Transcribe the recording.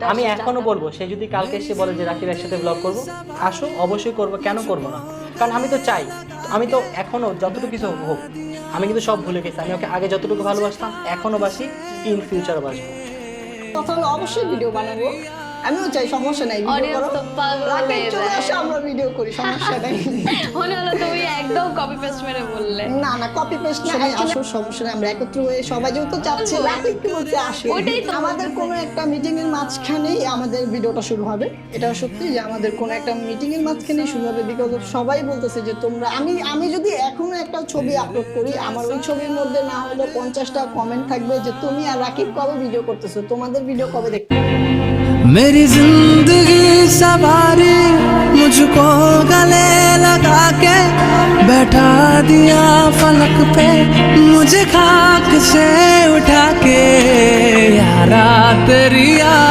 Comment আমি এখনও বলব সে যদি কালকে এসে বলে যে রাকিব একসাথে ব্লগ করব। আসো অবশ্যই করব। কেন করব না? কারণ আমি তো চাই। আমি তো এখনও যতটুকু কিছু হোক আমি কিন্তু সব ভুলে গেছি। আমি ওকে আগে যতটুকু ভালোবাসতাম এখনও বাসি ইন ফিউচার বাসবো। তখন অবশ্যই ভিডিও বানাবো। আমিও চাই সমস্যা নাই ভিডিও করো। তো পাগল রাকিব চলে আসো আমরা ভিডিও করি সমস্যা নাই। মনে হলো তুমি একদম কপি পেস্ট মেরে বললে। না না কপি পেস্ট না আসো সমস্যা নাই আমরা একত্র হয়ে সবাই যেহেতু চাচ্ছি কি বলছে আসো। আমাদের কোনো একটা মিটিং এর মাঝখানেই আমাদের ভিডিওটা শুরু হবে। এটা সত্যি যে আমাদের কোনো একটা মিটিং এর মাঝখানেই শুরু হবে বিকজ সবাই বলতেছে যে তোমরা আমি আমি যদি এখনও একটা ছবি আপলোড করি আমার ওই ছবির মধ্যে না হলে পঞ্চাশটা কমেন্ট থাকবে যে তুমি আর রাকিব কবে ভিডিও করতেছো? তোমাদের ভিডিও কবে দেখতে मेरी ज़िंदगी सवारी मुझको गले लगा के बैठा दिया फलक पे, मुझे खाक से उठा के, यारा तेरी यारी